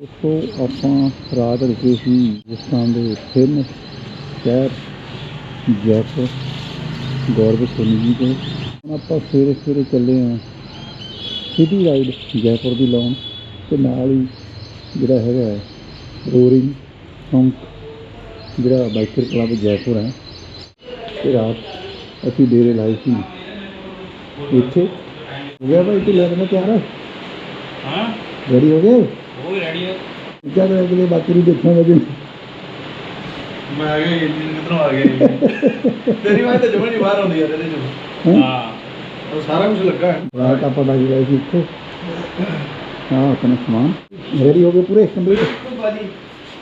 ਦੋਸਤੋ ਆਪਾਂ ਰਾਤ ਰੁਕੇ ਸੀ ਰਾਜਸਥਾਨ ਦੇ ਫੇਮਸ ਸ਼ਹਿਰ ਜੈਪੁਰ ਗੌਰਵ ਸੋਨੀ ਜੀ ਹੁਣ ਆਪਾਂ ਸਵੇਰੇ ਸਵੇਰੇ ਚੱਲੇ ਹਾਂ ਸਿਟੀ ਰਾਈਡ ਜੈਪੁਰ ਦੀ ਲਾਉਣ ਤੇ ਨਾਲ ਹੀ ਜਿਹੜਾ ਹੈਗਾ ਰੋਰਿੰਗ ਸੰਕ ਜਿਹੜਾ ਬਾਈਕਰ ਕਲੱਬ ਜੈਪੁਰ ਹੈ। ਤੇ ਰਾਤ ਅਸੀਂ ਡੇਰੇ ਲਾਏ ਸੀ ਇੱਥੇ। ਹੋ ਗਿਆ ਭਾਈ ਤੂੰ ਲੱਗਣਾ ਤਿਆਰ ਹੈ ਹਾਂ। ਰੈਡੀ ਹੋ ਗਏ? ਉਹ ਵੀ ਰੈਡੀ ਹੈ ਕਿਆ ਕਰ ਅਗਲੇ ਬਾਕੀ ਨੂੰ ਦੇਖਣਾ ਵਜੇ ਮੈਂ ਆ ਗਿਆ ਕਿੱਧਰੋਂ ਆ ਗਿਆ ਇਹ? ਤੇਰੀ ਵਾਰ ਤਾਂ ਜਮਾ ਨਹੀਂ ਬਾਹਰ ਆਉਂਦੀ ਯਾਰ ਇਹਦੇ ਚੋਂ। ਹੈਂ? ਹਾਂ। ਉਹ ਸਾਰਾ ਕੁਝ ਲੱਗਾ। ਹੈ ਰਾਤ ਆਪਾਂ ਦਾ ਜੀ ਸੀ ਇੱਥੇ। ਹਾਂ ਆਪਣਾ ਸਮਾਨ। ਰੈਡੀ ਹੋ ਗਏ ਪੂਰੇ? ਕੰਪਲੀਟ ਬਿਲਕੁਲ ਬਾਜੀ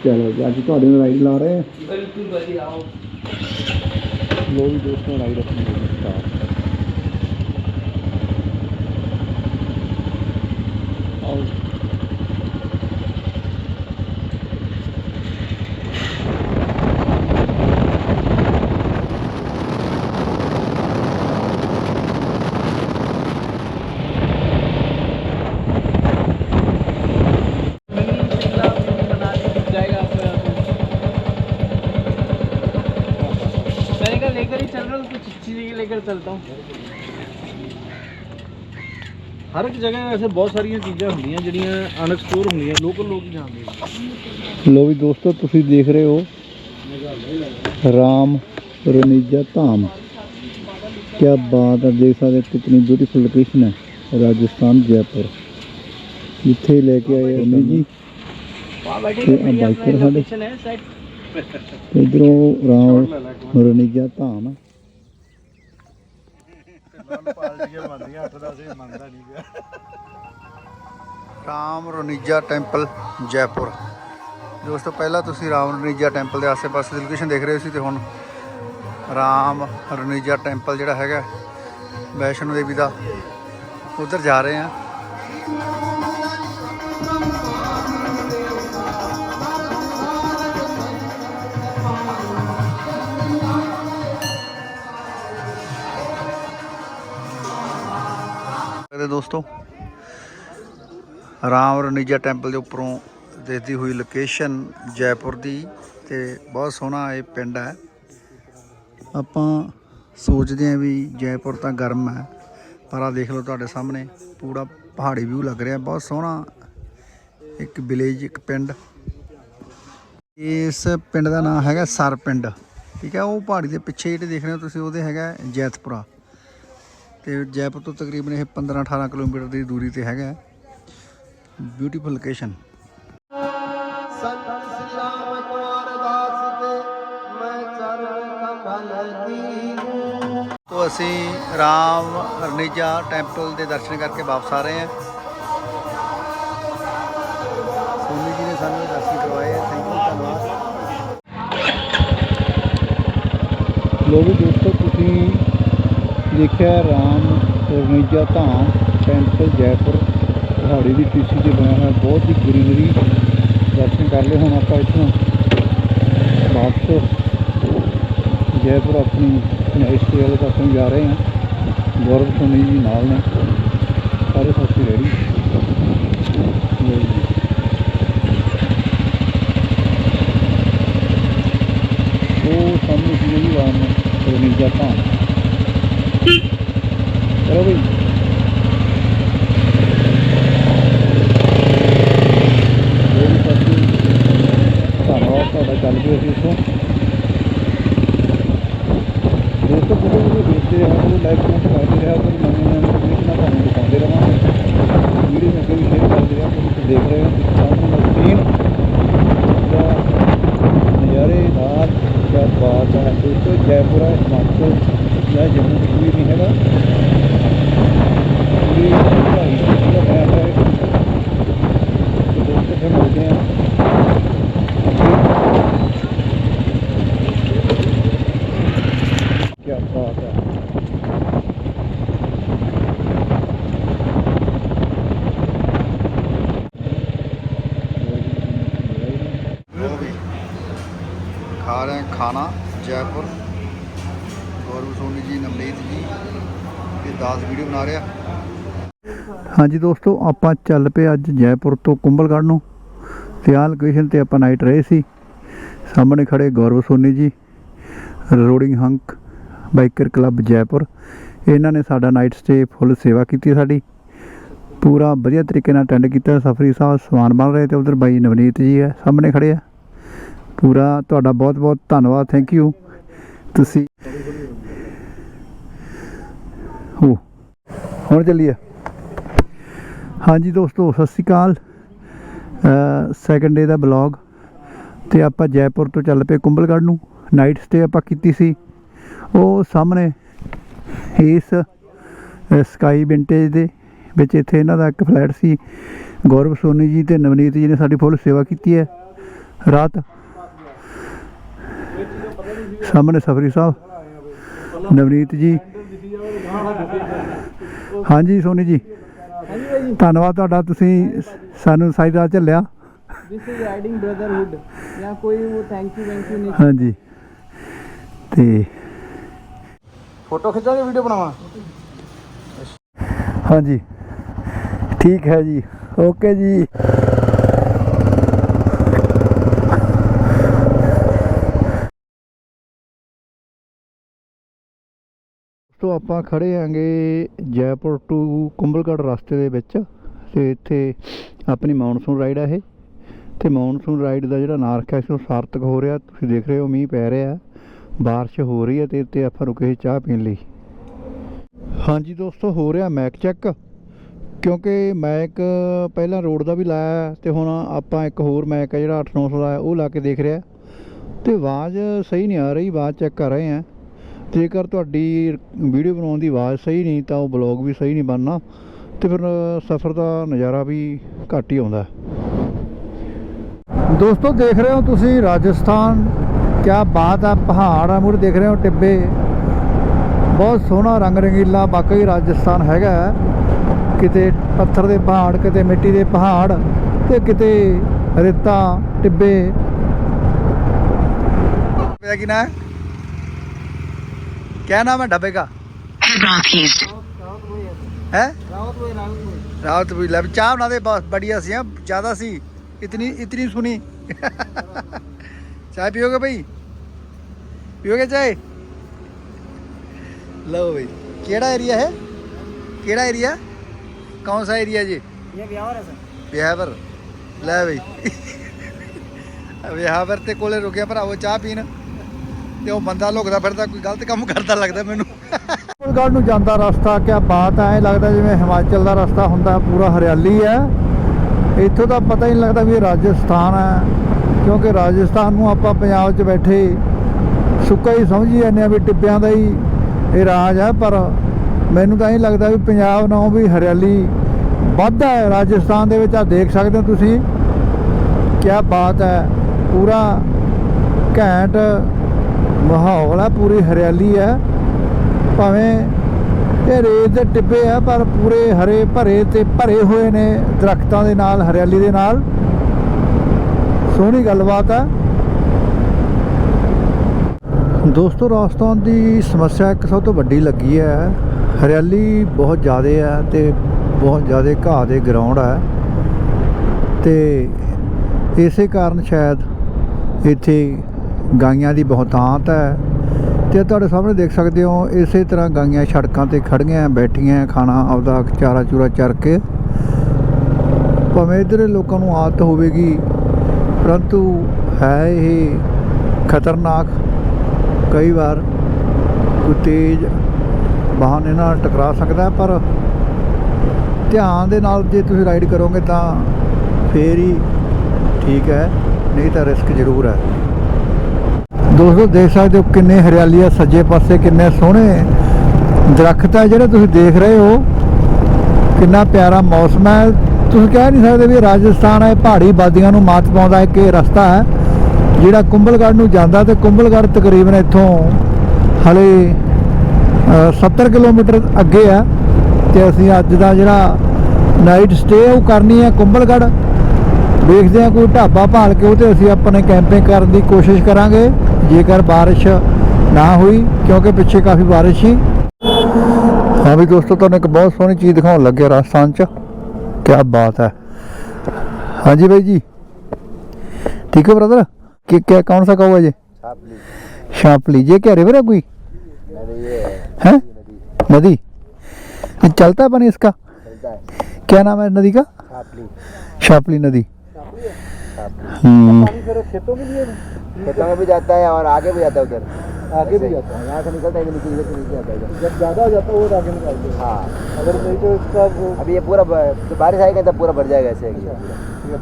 ਚਲੋ ਜੀ ਅੱਜ ਤੁਹਾਡੇ ਨਾਲ ਰਾਈਡ ਲਾ ਰਹੇ ਹਾਂ। ਬਿਲਕੁਲ ਬਾਜੀ ਆਓ। ਲੋ ਵੀ ਦੋਸਤੋ ਰਾਈਡ ਆਪਣੀ ਸਟਾਰਟ کہیں چل رہا ہوں کچھ چیزیں لے کر چلتا ہوں ہر ایک جگہ ایسے بہت ساری چیزیں ہوتی جہاں انکسپلور ہوتی لوکل لوگ جانتے لو بھی دوستو تھی دیکھ رہے ہو رام رنیجا دھام کیا بات ہے دیکھ سکتے کتنی بیوٹیفل لوکیشن ہے راجستھان جے پور اتنے لے کے آئے جی بائکر ساڈے ਇਧਰੋਂ ਰਾਮ ਰਣੀਆ ਧਾਮ। ਰਾਮ ਰੋਨੀਜਾ ਟੈਂਪਲ, ਜੈਪੁਰ। ਦੋਸਤੋ, ਪਹਿਲਾਂ ਤੁਸੀਂ ਰਾਮ ਰੋਨੀਜਾ ਟੈਂਪਲ ਦੇ ਆਸੇ ਪਾਸੇ ਦੀ ਲੋਕੇਸ਼ਨ ਦੇਖ ਰਹੇ ਸੀ ਤੇ ਹੁਣ ਰਾਮ ਰੋਨੀਜਾ ਟੈਂਪਲ ਜਿਹੜਾ ਹੈਗਾ ਵੈਸ਼ਨੋ ਦੇਵੀ ਦਾ, ਉਧਰ ਜਾ ਰਹੇ ਆ ਤੇ ਦੋਸਤੋ। ਰਾਮ ਰਣੀਜਾ ਟੈਂਪਲ ਦੇ ਉੱਪਰੋਂ ਦੇਖਦੀ ਹੋਈ ਲੋਕੇਸ਼ਨ ਜੈਪੁਰ ਦੀ ਤੇ ਬਹੁਤ ਸੋਹਣਾ ਇਹ ਪਿੰਡ ਹੈ। ਆਪਾਂ ਸੋਚਦੇ ਹਾਂ ਵੀ ਜੈਪੁਰ ਤਾਂ ਗਰਮ ਹੈ, ਪਰ ਆ ਦੇਖ ਲਓ ਤੁਹਾਡੇ ਸਾਹਮਣੇ, ਪੂਰਾ ਪਹਾੜੀ ਵਿਊ ਲੱਗ ਰਿਹਾ, ਬਹੁਤ ਸੋਹਣਾ ਇੱਕ ਵਿਲੇਜ ਇੱਕ ਪਿੰਡ। ਇਸ ਪਿੰਡ ਦਾ ਨਾਮ ਹੈਗਾ ਸਰ ਪਿੰਡ। ਠੀਕ ਹੈ, ਉਹ ਪਹਾੜੀ ਦੇ ਪਿੱਛੇ ਜਿਹੜੇ ਦੇਖ ਰਹੇ ਹੋ ਤੁਸੀਂ, ਉਹਦੇ ਹੈਗਾ ਜੈਤਪੁਰਾ। ਤੇ ਜੈਪੁਰ ਤੋਂ ਤਕਰੀਬਨ ਇਹ 15-18 ਕਿਲੋਮੀਟਰ ਦੀ ਦੂਰੀ ਤੇ ਹੈਗਾ ਬਿਊਟੀਫੁਲ ਲੋਕੇਸ਼ਨ ਤੋਂ ਅਸੀਂ ਰਾਮ ਹਰਨੇਜਾ ਟੈਂਪਲ ਦੇ ਦਰਸ਼ਨ ਕਰਕੇ ਵਾਪਸ ਆ ਰਹੇ ਹਾਂ। ਸੋਨੀ ਜੀ ਨੇ ਸਾਨੂੰ ਦਰਸ਼ਨ ਕਰਵਾਏ ਥੈਂਕ ਯੂ ਧੰਨਵਾਦ। ਵੀ ਦੋਸਤੋ ਤੁਸੀਂ ਦੇਖਿਆ ਰਾਮ ਰਣੀਜਾ ਧਾਮ ਟੈਂਪਲ ਜੈਪੁਰ, ਪਹਾੜੀ ਦੀ ਟੀਸੀ ਤੇ ਬਣਿਆ ਹੋਇਆ ਬਹੁਤ ਹੀ ਗ੍ਰੀਨਰੀ ਦਰਸ਼ਨ ਕਰ ਲਏ ਹੁਣ ਆਪਾਂ ਇੱਥੋਂ। ਵਾਪਸ ਜੈਪੁਰ ਆਪਣੀ ਨੈਕਸਟ ਵਾਲੇ ਪਾਸੇ ਜਾ ਰਹੇ ਹਾਂ। ਗੌਰਵ ਸੋਨੀ ਜੀ ਨਾਲ ਨੇ। ਸਾਰੇ ਸਾਥੀ ਰੈਡੀ ਉਹ ਸਾਹਮਣੇ ਸੀ ਜੀ ਰਾਮ ਰਣੀਜਾ ਧਾਮ। ਚਲੋ ਬਈ ਉਹ ਵੀ ਸਾਥੀ ਧੰਨਵਾਦ ਤੁਹਾਡਾ ਚੱਲ ਪਏ ਅਸੀਂ ਇੱਥੋਂ ਦੋਸਤੋ ਜਦੋਂ ਵੀ ਦੇਖਦੇ ਰਿਹਾ ਕਰੋ ਲਾਈਕ ਕਮੈਂਟ ਕਰਦੇ ਰਿਹਾ ਕਰੋ ਨਵੀਆਂ ਨਵੀਆਂ ਇਨਫੋਰਮੇਸ਼ਨਾਂ ਤੁਹਾਨੂੰ ਦਿਖਾਉਂਦੇ ਰਵਾਂਗੇ ਵੀਡੀਓ ਨੂੰ ਅੱਗੇ ਵੀ ਸ਼ੇਅਰ ਕਰਦੇ ਰਿਹਾ ਕਰੋ ਤੁਸੀਂ ਦੇਖ ਰਹੇ ਹੋ ਸਾਹਮਣੇ ਮਸ਼ੀਨ ਦਾ ਨਜ਼ਾਰੇਦਾਰ ਕਿਆ ਬਾਤ ਹੈ ਦੋਸਤੋ ਜੈਪੁਰ ਹੈ ਹਿਮਾਚਲ ਜਾਂ ਜੰਮੂ ਕਸ਼ਮੀਰ ਨਹੀਂ ਹੈਗਾ ਪੂਰੀ ਪੜ੍ਹਾਈ ਦਾ ਪੂਰਾ ਬਣਿਆ ਹੋਇਆ ਹੈ ਤੇ ਦੋਸਤੋ ਫਿਰ ਮਿਲਦੇ ਹਾਂ क्या बात है खा रहे हैं खाना जयपुर ਗੌਰਵ ਸੋਨੀ ਜੀ ਨਮਨੀਤ ਜੀ, ਇਹ 10 ਵੀਡੀਓ ਬਣਾ ਰਿਹਾ। ਹਾਂਜੀ ਦੋਸਤੋ, ਆਪਾਂ ਚੱਲ ਪਏ ਅੱਜ ਜੈਪੁਰ ਤੋਂ ਕੁੰਭਲਗੜ੍ਹ ਨੂੰ। ਤੇ ਆਹ ਲੋਕੇਸ਼ਨ ਤੇ ਆਪਾਂ ਨਾਈਟ ਰਹੇ ਸੀ। ਸਾਹਮਣੇ ਖੜੇ Gaurav Soni ji roading hunk, biker club Jaipur. ਇਹਨਾਂ ਨੇ ਸਾਡਾ ਨਾਈਟ ਸਟੇ ਫੁੱਲ ਸੇਵਾ ਕੀਤੀ ਸਾਡੀ। ਪੂਰਾ ਵਧੀਆ ਤਰੀਕੇ ਨਾਲ ਅਟੈਂਡ ਕੀਤਾ। ਸਫਰੀ ਸਾਹਿਬ ਸਵਾਨ ਬਣ ਰਹੇ ਤੇ ਉਧਰ ਬਾਈ ਨਵਨੀਤ ਜੀ ਹੈ, ਸਾਹਮਣੇ ਖੜੇ ਆ। ਪੂਰਾ ਤੁਹਾਡਾ ਬਹੁਤ ਬਹੁਤ ਧੰਨਵਾਦ ਥੈਂਕ ਯੂ ਤੁਸੀਂ ਹੁਣ ਚੱਲੀਏ। ਹਾਂਜੀ ਦੋਸਤੋ, ਸਤਿ ਸ਼੍ਰੀ ਅਕਾਲ। ਸੈਕੰਡ ਡੇ ਦਾ ਬਲੌਗ ਤੇ ਆਪਾਂ ਜੈਪੁਰ ਤੋਂ ਚੱਲ ਪਏ ਕੁੰਭਲਗੜ੍ਹ ਨੂੰ। ਨਾਈਟ ਸਟੇ ਆਪਾਂ ਕੀਤੀ ਸੀ। ਉਹ ਸਾਹਮਣੇ ਇਸ ਸਕਾਈ ਵਿੰਟੇਜ ਦੇ ਵਿੱਚ ਇੱਥੇ ਇਹਨਾਂ ਦਾ ਇੱਕ ਫਲੈਟ ਸੀ। ਗੌਰਵ ਸੋਨੀ ਜੀ ਤੇ ਨਵਨੀਤ ਜੀ ਨੇ ਸਾਡੀ ਫੁੱਲ ਸੇਵਾ ਕੀਤੀ ਹੈ। ਰਾਤ ਸਾਹਮਣੇ ਸਫਰੀ ਸਾਹਿਬ, ਨਵਨੀਤ ਜੀ ਹਾਂਜੀ ਸੋਨੀ ਜੀ। ਧੰਨਵਾਦ ਤੁਹਾਡਾ ਤੁਸੀਂ ਸਾਨੂੰ ਸਾਰੀ ਰਾਤ ਝੱਲਿਆ। ਦਿਸ ਇਜ਼ ਰਾਈਡਿੰਗ ਬ੍ਰਦਰਹੁੱਡ ਜਾਂ ਕੋਈ ਉਹ ਥੈਂਕ ਯੂ ਥੈਂਕ ਯੂ ਨਹੀਂ। ਹਾਂਜੀ। ਤੇ ਫੋਟੋ ਖਿੱਚਾਂਗੇ ਵੀਡੀਓ ਬਣਾਵਾਂ? ਹਾਂਜੀ। ਠੀਕ ਹੈ ਜੀ। ਓਕੇ ਜੀ। ਤੋਂ ਆਪਾਂ ਖੜੇ ਆਂਗੇ ਜੈਪੁਰ ਟੂ ਕੁੰਭਲਗੜ੍ਹ ਰਸਤੇ ਦੇ ਵਿੱਚ ਤੇ ਇੱਥੇ ਆਪਣੀ ਮੌਨਸੂਨ ਰਾਈਡ ਆ ਇਹ। ਤੇ ਮੌਨਸੂਨ ਰਾਈਡ ਦਾ ਜਿਹੜਾ ਨਾਂ ਹੈ ਉਹ ਸਾਰਥਕ ਹੋ ਰਿਹਾ। ਤੁਸੀਂ ਦੇਖ ਰਹੇ ਹੋ, ਮੀਂਹ ਪੈ ਰਿਹਾ ਬਾਰਿਸ਼ ਹੋ ਰਹੀ ਹੈ ਤੇ ਇੱਥੇ ਆਪਾਂ ਰੁਕੇ ਸੀ ਚਾਹ ਪੀਣ ਲਈ। ਹਾਂਜੀ ਦੋਸਤੋ, ਹੋ ਰਿਹਾ ਮੈਕ ਚੈੱਕ ਕਿਉਂਕਿ ਮੈਕ ਪਹਿਲਾਂ ਰੋਡ ਦਾ ਵੀ ਲਾਇਆ ਤੇ ਹੁਣ ਆਪਾਂ ਇੱਕ ਹੋਰ ਮੈਕ ਹੈ ਜਿਹੜਾ 8-900 ਦਾ ਉਹ ਲਾ ਕੇ ਦੇਖ ਰਿਹਾ। ਤੇ ਆਵਾਜ਼ ਸਹੀ ਨਹੀਂ ਆ ਰਹੀ, ਆਵਾਜ਼ ਚੈੱਕ ਕਰ ਰਹੇ ਆ ਜੇਕਰ ਤੁਹਾਡੀ ਵੀਡੀਓ ਬਣਾਉਣ ਦੀ ਆਵਾਜ਼ ਸਹੀ ਨਹੀਂ, ਤਾਂ ਉਹ ਬਲੌਗ ਵੀ ਸਹੀ ਨਹੀਂ ਬਣਨਾ, ਤੇ ਫਿਰ ਸਫ਼ਰ ਦਾ ਨਜ਼ਾਰਾ ਵੀ ਘੱਟ ਹੀ ਆਉਂਦਾ ਦੋਸਤੋ, ਦੇਖ ਰਹੇ ਹੋ ਤੁਸੀਂ ਰਾਜਸਥਾਨ, ਕਿਆ ਬਾਤ ਆ ਪਹਾੜ ਆ ਮੂਰੇ ਦੇਖ ਰਹੇ ਹੋ ਟਿੱਬੇ। ਬਹੁਤ ਸੋਹਣਾ ਰੰਗ ਰੰਗੀਲਾ ਵਾਕਈ ਰਾਜਸਥਾਨ ਹੈਗਾ ਕਿਤੇ ਪੱਥਰ ਦੇ ਪਹਾੜ, ਕਿਤੇ ਮਿੱਟੀ ਦੇ ਪਹਾੜ, ਤੇ ਕਿਤੇ ਰੇਤਾ, ਟਿੱਬੇ। ਮੇਰਾ ਕੀ ਨਾਮ ਹੈ کیا نام ہے ڈبے کا؟ راوت بھوئی چاہ بنا دے بڑھیا سی زیادہ سی۔ اتنی اتنی سنی۔ چائے پیو گے بھائی؟ پیو گے چائے؟ لو بھائی کیڑا ایریا ہے؟ کیڑا ایریا؟ کون سا ایریا جی؟ بیہور لے بھائی۔ بیہور تے کولے رکیا پر وہ چاہ پینا۔ ਤੇ ਉਹ ਬੰਦਾ ਲੁਕਦਾ ਫਿਰਦਾ, ਕੋਈ ਗਲਤ ਕੰਮ ਕਰਦਾ ਲੱਗਦਾ ਮੈਨੂੰ। ਗੜ ਨੂੰ ਜਾਂਦਾ ਰਸਤਾ, ਕਿਆ ਬਾਤ ਐ ਲੱਗਦਾ ਜਿਵੇਂ ਹਿਮਾਚਲ ਦਾ ਰਸਤਾ ਹੁੰਦਾ, ਪੂਰਾ ਹਰਿਆਲੀ ਹੈ ਇੱਥੋਂ ਤਾਂ ਪਤਾ ਹੀ ਨਹੀਂ ਲੱਗਦਾ ਵੀ ਇਹ ਰਾਜਸਥਾਨ ਹੈ ਕਿਉਂਕਿ ਰਾਜਸਥਾਨ ਨੂੰ ਆਪਾਂ ਪੰਜਾਬ 'ਚ ਬੈਠੇ ਸੁੱਕਾ ਹੀ ਸਮਝੀ ਜਾਂਦੇ ਆ ਵੀ ਟਿੱਬਿਆਂ ਦਾ ਹੀ ਇਹ ਰਾਜ ਹੈ ਪਰ ਮੈਨੂੰ ਤਾਂ ਇਹ ਲੱਗਦਾ ਵੀ ਪੰਜਾਬ ਨਾਲੋਂ ਵੀ ਹਰਿਆਲੀ ਵੱਧ ਹੈ ਰਾਜਸਥਾਨ ਦੇ ਵਿੱਚ ਆ, ਦੇਖ ਸਕਦੇ ਹੋ ਤੁਸੀਂ। ਕਿਆ ਬਾਤ ਹੈ ਪੂਰਾ ਘੈਂਟ ਮਾਹੌਲ ਹੈ ਪੂਰੀ ਹਰਿਆਲੀ ਹੈ ਭਾਵੇਂ ਇਹ ਰੇਤ ਦੇ ਟਿੱਬੇ ਆ, ਪਰ ਪੂਰੇ ਹਰੇ ਭਰੇ ਤੇ ਭਰੇ ਹੋਏ ਨੇ ਦਰਖਤਾਂ ਦੇ ਨਾਲ, ਹਰਿਆਲੀ ਦੇ ਨਾਲ। ਸੋਹਣੀ ਗੱਲਬਾਤ ਹੈ ਦੋਸਤੋ, ਰਾਜਸਥਾਨ ਦੀ ਸਮੱਸਿਆ ਇੱਕ ਸਭ ਤੋਂ ਵੱਡੀ ਲੱਗੀ ਹੈ। ਹਰਿਆਲੀ ਬਹੁਤ ਜ਼ਿਆਦਾ ਹੈ ਤੇ ਬਹੁਤ ਜ਼ਿਆਦਾ ਘਾਹ ਦੇ ਗਰਾਊਂਡ ਹੈ ਤੇ ਇਸੇ ਕਾਰਨ ਸ਼ਾਇਦ ਇੱਥੇ ਗਾਈਆਂ ਦੀ ਬਹੁਤਾਤ ਹੈ। ਤੇ ਤੁਹਾਡੇ ਸਾਹਮਣੇ ਦੇਖ ਸਕਦੇ ਹੋ, ਇਸੇ ਤਰ੍ਹਾਂ ਗਾਈਆਂ ਸੜਕਾਂ ਤੇ ਖੜੀਆਂ ਬੈਠੀਆਂ, ਖਾਣਾ ਆਪਦਾ ਚਾਰਾ ਚੂਰਾ ਚਰ ਕੇ। ਭਾਵੇਂ ਇੱਧਰ ਲੋਕਾਂ ਨੂੰ ਆਦਤ ਹੋਵੇਗੀ, ਪਰੰਤੂ ਹੈ ਇਹ ਖਤਰਨਾਕ। ਕਈ ਵਾਰ ਕੋਈ ਤੇਜ਼ ਵਾਹਨ ਇਹਨਾਂ ਨਾਲ ਟਕਰਾ ਸਕਦਾ, ਪਰ ਧਿਆਨ ਦੇ ਨਾਲ ਜੇ ਤੁਸੀਂ ਰਾਈਡ ਕਰੋਗੇ ਤਾਂ ਫੇਰ ਹੀ ਠੀਕ ਹੈ, ਨਹੀਂ ਤਾਂ ਰਿਸਕ ਜ਼ਰੂਰ ਹੈ। ਦੋਸਤੋ ਦੇਖ ਸਕਦੇ ਹੋ ਕਿੰਨੇ ਹਰਿਆਲੀ ਆ ਸੱਜੇ ਪਾਸੇ ਕਿੰਨੇ ਸੋਹਣੇ ਦਰਖਤ ਆ ਜਿਹੜੇ ਤੁਸੀਂ ਦੇਖ ਰਹੇ ਹੋ। ਕਿੰਨਾ ਪਿਆਰਾ ਮੌਸਮ ਹੈ। ਤੁਸੀਂ ਕਹਿ ਨਹੀਂ ਸਕਦੇ ਵੀ ਰਾਜਸਥਾਨ ਹੈ ਪਹਾੜੀ ਵਾਦੀਆਂ ਨੂੰ ਮਾਤ ਪਾਉਂਦਾ ਇੱਕ ਇਹ ਰਸਤਾ ਹੈ ਜਿਹੜਾ ਕੁੰਭਲਗੜ੍ਹ ਨੂੰ ਜਾਂਦਾ ਤੇ ਕੁੰਭਲਗੜ੍ਹ ਤਕਰੀਬਨ ਇੱਥੋਂ ਹਲੇ ਅ, 70 ਕਿਲੋਮੀਟਰ ਅੱਗੇ ਆ ਤੇ ਅਸੀਂ ਅੱਜ ਦਾ ਜਿਹੜਾ ਨਾਈਟ ਸਟੇ ਉਹ ਕਰਨੀ ਹੈ ਕੁੰਭਲਗੜ੍ਹ। ਵੇਖਦੇ ਹਾਂ ਕੋਈ ਢਾਬਾ ਭਾਲ ਕੇ ਉਹ ਤੇ ਅਸੀਂ ਆਪਣੇ ਕੈਂਪਿੰਗ ਕਰਨ ਦੀ ਕੋਸ਼ਿਸ਼ ਕਰਾਂਗੇ। ਜੇਕਰ ਬਾਰਿਸ਼ ਨਾ ਹੋਈ ਕਿਉਂਕਿ ਪਿੱਛੇ ਕਾਫੀ ਬਾਰਿਸ਼ ਸੀ ਹਾਂ ਵੀ ਦੋਸਤੋ ਤੁਹਾਨੂੰ ਇੱਕ ਬਹੁਤ ਸੋਹਣੀ ਚੀਜ਼ ਦਿਖਾਉਣ ਲੱਗਿਆ ਰਾਜਸਥਾਨ ਚ ਕੀ ਬਾਤ ਹੈ ਹਾਂਜੀ ਬਾਈ ਜੀ ठीक है ब्रदर कि क्या कौन सा कौवा ये छापली शापली ये क्या रिवर है कोई अरे ये है है नदी नदी ये चलता है पानी इसका चलता है क्या नाम है नदी का छापली शापली नदी کھیتوں میں بھی جاتا ہے اور آگے بھی جاتا ہے۔ ادھر۔ ہاں۔ ابھی یہ پورا بارش آئے گا تب پورا بھر جائے گا ایسے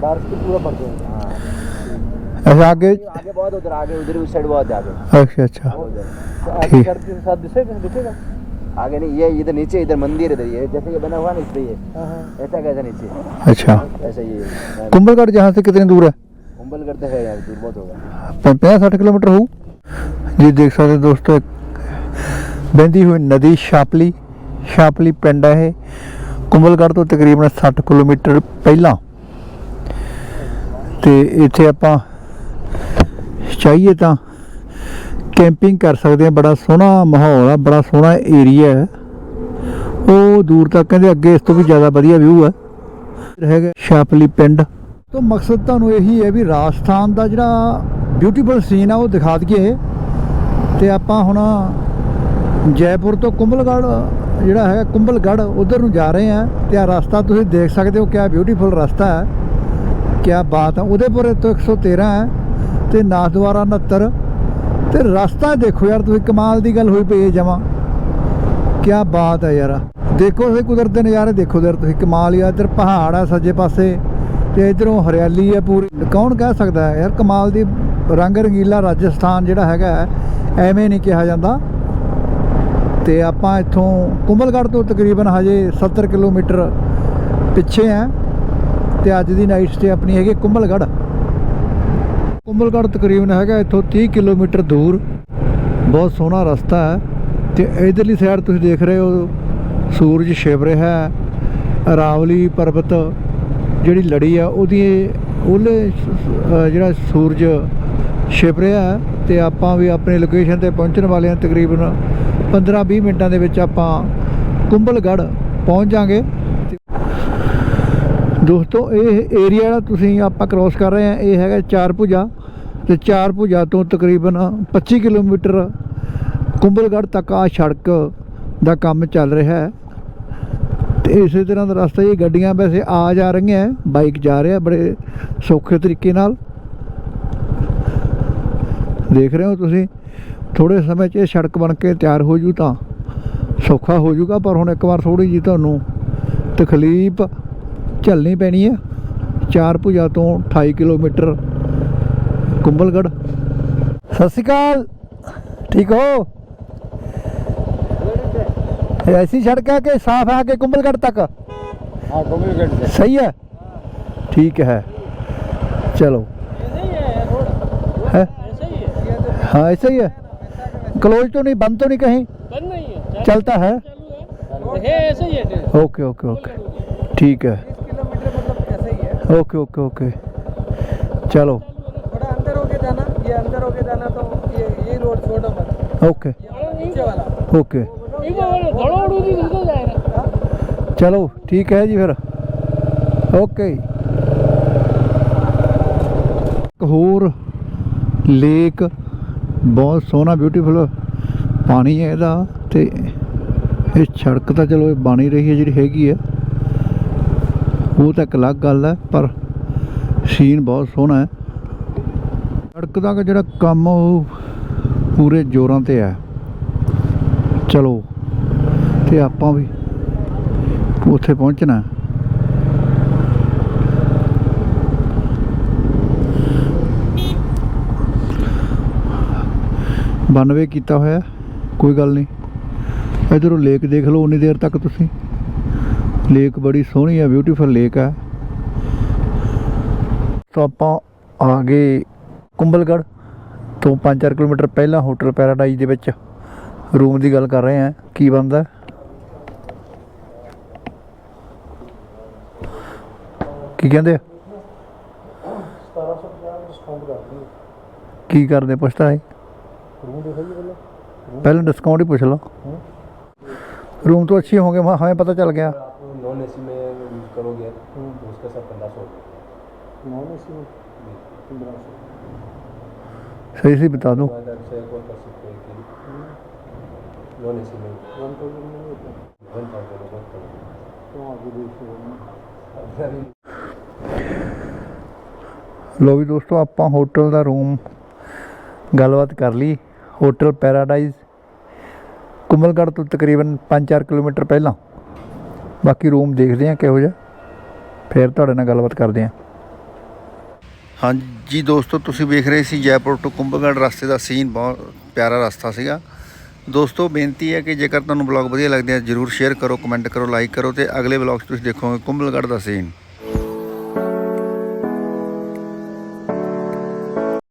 بارش تو پورا ہاں۔ آگے؟ بہت ادھر آگے ادھر اس سائڈ بہت آگے اچھا اچھا۔ आगे अच्छा अच्छा उधर तो आगे ठीक। सड़क के साथ दिखेगा दिखेगा आगे नहीं ये इधर नीचे इधर मंदिर इधर ये जैसे ये बना हुआ ना इस पे ये हाँ हाँ ऐसा कैसा नीचे अच्छा ऐसा ये कुंभलगढ़ जहाँ से कितनी दूर है कुंभल करते हैं यार दूर बहुत होगा ਪੰਜਾਹ 60 ਕਿਲੋਮੀਟਰ ਹੋਊ ਜੀ ਦੇਖ ਸਕਦੇ ਹੋ ਦੋਸਤੋ ਇੱਕ ਵਹਿੰਦੀ ਹੋਈ ਨਦੀ ਸ਼ਾਪਲੀ ਸ਼ਾਪਲੀ ਪਿੰਡ ਹੈ ਇਹ ਕੁੰਬਲਗੜ੍ਹ ਤੋਂ ਤਕਰੀਬਨ 60 ਕਿਲੋਮੀਟਰ ਪਹਿਲਾਂ ਤੇ ਇੱਥੇ ਆਪਾਂ ਚਾਹੀਏ ਤਾਂ ਕੈਂਪਿੰਗ ਕਰ ਸਕਦੇ ਆ, ਬੜਾ ਸੋਹਣਾ ਮਾਹੌਲ ਆ, ਬੜਾ ਸੋਹਣਾ ਏਰੀਆ ਹੈ। ਉਹ ਦੂਰ ਤੱਕ ਕਹਿੰਦੇ ਅੱਗੇ ਇਸ ਤੋਂ ਵੀ ਜ਼ਿਆਦਾ ਵਧੀਆ ਵਿਊ ਹੈ। ਹੈਗਾ ਸ਼ਾਪਲੀ ਪਿੰਡ। ਤੋਂ ਮਕਸਦ ਤੁਹਾਨੂੰ ਇਹੀ ਹੈ ਵੀ ਰਾਜਸਥਾਨ ਦਾ ਜਿਹੜਾ ਬਿਊਟੀਫੁਲ ਸੀਨ ਆ, ਉਹ ਦਿਖਾ ਦਈਏ। ਤੇ ਆਪਾਂ ਹੁਣ ਜੈਪੁਰ ਤੋਂ ਕੁੰਭਲਗੜ੍ਹ, ਜਿਹੜਾ ਹੈਗਾ ਕੁੰਭਲਗੜ੍ਹ, ਉਧਰ ਨੂੰ ਜਾ ਰਹੇ ਆ। ਤੇ ਆ ਰਸਤਾ ਤੁਸੀਂ ਦੇਖ ਸਕਦੇ ਹੋ, ਕਿਆ ਬਿਊਟੀਫੁਲ ਰਸਤਾ ਹੈ। ਕਿਆ ਬਾਤ ਹੈ, ਉਦੇਪੁਰ ਤੋਂ 113 ਹੈ। ਤੇ ਨਾਥਦੁਆਰਾ 69 ਤੇ ਰਸਤਾ ਦੇਖੋ ਯਾਰ, ਤੁਸੀਂ ਕਮਾਲ ਦੀ ਗੱਲ ਹੋਈ ਪਈ ਹੈ ਜਮਾ। ਕਿਆ ਬਾਤ ਹੈ ਯਾਰ। ਦੇਖੋ ਤੁਸੀਂ ਕੁਦਰਤ ਦੇ ਨਜ਼ਾਰੇ, ਦੇਖੋ ਯਾਰ ਤੁਸੀਂ ਕਮਾਲ ਹੀ ਇੱਧਰ ਪਹਾੜ ਆ ਸੱਜੇ ਪਾਸੇ ਤੇ ਇਧਰੋਂ ਹਰਿਆਲੀ ਹੈ ਪੂਰੀ। ਕੌਣ ਕਹਿ ਸਕਦਾ ਹੈ ਯਾਰ, ਕਮਾਲ ਦੀ ਰੰਗ ਰੰਗੀਲਾ ਰਾਜਸਥਾਨ ਜਿਹੜਾ ਹੈਗਾ ਐਵੇਂ ਨਹੀਂ ਕਿਹਾ ਜਾਂਦਾ। ਤੇ ਆਪਾਂ ਇੱਥੋਂ ਕੁੰਭਲਗੜ੍ਹ ਤੋਂ ਤਕਰੀਬਨ ਹਜੇ 70 ਕਿਲੋਮੀਟਰ ਪਿੱਛੇ ਆ ਤੇ ਅੱਜ ਦੀ ਨਾਈਟ ਸਟੇ ਆਪਣੀ ਹੈਗੀ ਕੁੰਭਲਗੜ੍ਹ। ਕੁੰਭਲਗੜ੍ਹ ਤਕਰੀਬਨ ਹੈਗਾ ਇੱਥੋਂ 30 ਕਿਲੋਮੀਟਰ ਦੂਰ। ਬਹੁਤ ਸੋਹਣਾ ਰਸਤਾ ਹੈ ਤੇ ਇਧਰਲੀ ਸਾਈਡ ਤੁਸੀਂ ਦੇਖ ਰਹੇ ਹੋ, ਸੂਰਜ ਛਿਪ ਰਿਹਾ ਹੈ ਅਰਾਵਲੀ ਪਰਬਤ ਜਿਹੜੀ ਲੜੀ ਆ ਉਹਦੀ ਉਹਲੇ ਜਿਹੜਾ ਸੂਰਜ ਛਿਪ ਰਿਹਾ ਹੈ ਤੇ ਆਪਾਂ ਵੀ ਆਪਣੇ ਲੋਕੇਸ਼ਨ ਤੇ ਪਹੁੰਚਣ ਵਾਲੇ ਹਾਂ ਤਕਰੀਬਨ 15-20 ਮਿੰਟਾਂ ਦੇ ਵਿੱਚ ਆਪਾਂ ਕੁੰਭਲਗੜ੍ਹ ਪਹੁੰਚ ਜਾਾਂਗੇ ਦੋਸਤੋ, ਇਹ ਏਰੀਆ ਜਿਹੜਾ ਤੁਸੀਂ ਆਪਾਂ ਕ੍ਰੋਸ ਕਰ ਰਹੇ ਆ ਇਹ ਹੈਗਾ ਚਾਰ ਭੁਜਾ। ਤੇ ਚਾਰ ਭੁਜਾ ਤੋਂ ਤਕਰੀਬਨ 25 ਕਿਲੋਮੀਟਰ ਕੁੰਭਲਗੜ੍ਹ ਤੱਕ ਆ ਸੜਕ ਦਾ ਕੰਮ ਚੱਲ ਰਿਹਾ ਹੈ। ਤੇ ਇਸੇ ਤਰ੍ਹਾਂ ਦਾ ਰਸਤਾ ਇਹ ਗੱਡੀਆਂ ਵੈਸੇ ਆ ਜਾ ਰਹੀਆਂ ਬਾਈਕ ਜਾ ਰਿਹਾ ਬੜੇ ਸੌਖੇ ਤਰੀਕੇ ਨਾਲ। ਦੇਖ ਰਹੇ ਹੋ ਤੁਸੀਂ ਥੋੜੇ ਸਮੇਂ 'ਚ ਇਹ ਸੜਕ ਬਣ ਕੇ ਤਿਆਰ ਹੋ ਜੂ ਤਾਂ ਸੌਖਾ ਹੋ ਜੂਗਾ, ਪਰ ਹੁਣ ਇੱਕ ਵਾਰ ਥੋੜੀ ਜੀ ਤੁਹਾਨੂੰ ਤਕਲੀਫ ਝੱਲਣੀ ਪੈਣੀ ਹੈ। ਚਾਰ ਭੁਜਾ ਤੋਂ 28 ਕਿਲੋਮੀਟਰ ਕੁੰਬਲਗੜ ਸਤਿ ਸ਼੍ਰੀ ਅਕਾਲ। ਠੀਕ ਹੋ? ایسی سڑک ہے کہ صاف ہے آگے کمبل گڑھ تک صحیح ہے ٹھیک ہے چلو ہاں ایسا ہی ہے کلوز تو نہیں بند تو نہیں کہیں چلتا ہے اوکے اوکے اوکے ٹھیک ہے اوکے اوکے اوکے چلو छोड़ो मत ओके ये नीचे वाला ओके चलो ठीक है जी फिर ਓਕੇ ਇੱਕ ਹੋਰ ਲੇਕ ਬਹੁਤ ਸੋਹਣਾ ਬਿਊਟੀਫੁਲ ਪਾਣੀ ਹੈ ਇਹਦਾ ਤੇ ਇਹ ਸੜਕ ਤਾਂ ਚਲੋ ਇਹ ਬਣ ਹੀ ਰਹੀ ਹੈ ਜਿਹੜੀ ਹੈਗੀ ਹੈ ਉਹ ਤਾਂ ਇੱਕ ਅਲੱਗ ਗੱਲ ਹੈ ਪਰ ਸੀਨ ਬਹੁਤ ਸੋਹਣਾ ਹੈ ਸੜਕ ਦਾ ਜਿਹੜਾ ਕੰਮ ਉਹ ਪੂਰੇ ਜ਼ੋਰਾਂ ਤੇ ਹੈ। ਚਲੋ, ਤੇ ਆਪਾਂ ਵੀ ਉੱਥੇ ਪਹੁੰਚਣਾ। ਹੈ। ਕੀਤਾ ਹੋਇਆ, ਕੋਈ ਗੱਲ ਨਹੀਂ। ਇਧਰੋਂ ਲੇਕ ਦੇਖ ਲਓ, ਉਨੀ ਦੇਰ ਤੱਕ ਤੁਸੀਂ। ਲੇਕ ਬੜੀ ਸੋਹਣੀ ਹੈ ਬਿਊਟੀਫੁਲ ਲੇਕ ਹੈ। ਤਾਂ ਆਪਾਂ ਆ ਗਏ ਕੁੰਬਲਗੜ੍ਹ ਤੋਂ 5-4 ਕਿਲੋਮੀਟਰ ਪਹਿਲਾਂ ਹੋਟਲ ਪੈਰਾਡਾਈਜ਼ ਦੇ ਵਿੱਚ ਰੂਮ ਦੀ ਗੱਲ ਕਰ ਰਹੇ ਹਾਂ ਕੀ ਬਣਦਾ ਕੀ ਕਹਿੰਦੇ ਆ ਕੀ ਕਰਦੇ ਪੁੱਛਦਾ ਹੈ पहले डिस्काउंट ही पूछ लो रूम तो अच्छी होंगे वहाँ हमें पता चल गया नॉन एसी में यूज करोगे तो उसका सब पंद्रह सौ नॉन एसी सही से बता दो ਲੋ ਵੀ ਦੋਸਤੋ ਆਪਾਂ ਹੋਟਲ ਦਾ ਰੂਮ ਗੱਲਬਾਤ ਕਰ ਲਈ ਹੋਟਲ ਪੈਰਾਡਾਈਜ਼ ਕੁਮਲਗੜ੍ਹ ਤੋਂ ਤਕਰੀਬਨ 5-4 ਕਿਲੋਮੀਟਰ ਪਹਿਲਾਂ ਬਾਕੀ ਰੂਮ ਦੇਖਦੇ ਹਾਂ ਕਿਹੋ ਜਿਹਾ ਫਿਰ ਤੁਹਾਡੇ ਨਾਲ ਗੱਲਬਾਤ ਕਰਦੇ ਹਾਂ ਹਾਂਜੀ ਜੀ ਦੋਸਤੋ, ਤੁਸੀਂ ਵੇਖ ਰਹੇ ਸੀ ਜੈਪੁਰ ਟੂ ਕੁੰਭਲਗੜ੍ਹ ਰਸਤੇ ਦਾ ਸੀਨ ਬਹੁਤ ਪਿਆਰਾ ਰਸਤਾ ਸੀਗਾ। ਦੋਸਤੋ, ਬੇਨਤੀ ਹੈ ਕਿ ਜੇਕਰ ਤੁਹਾਨੂੰ ਬਲੌਗ ਵਧੀਆ ਲੱਗਦੇ ਆ, ਜਰੂਰ ਸ਼ੇਅਰ ਕਰੋ ਕਮੈਂਟ ਕਰੋ ਲਾਈਕ ਕਰੋ ਤੇ ਅਗਲੇ ਬਲੌਗ 'ਚ ਤੁਸੀਂ ਦੇਖੋਗੇ ਕੁੰਭਲਗੜ੍ਹ ਦਾ ਸੀਨ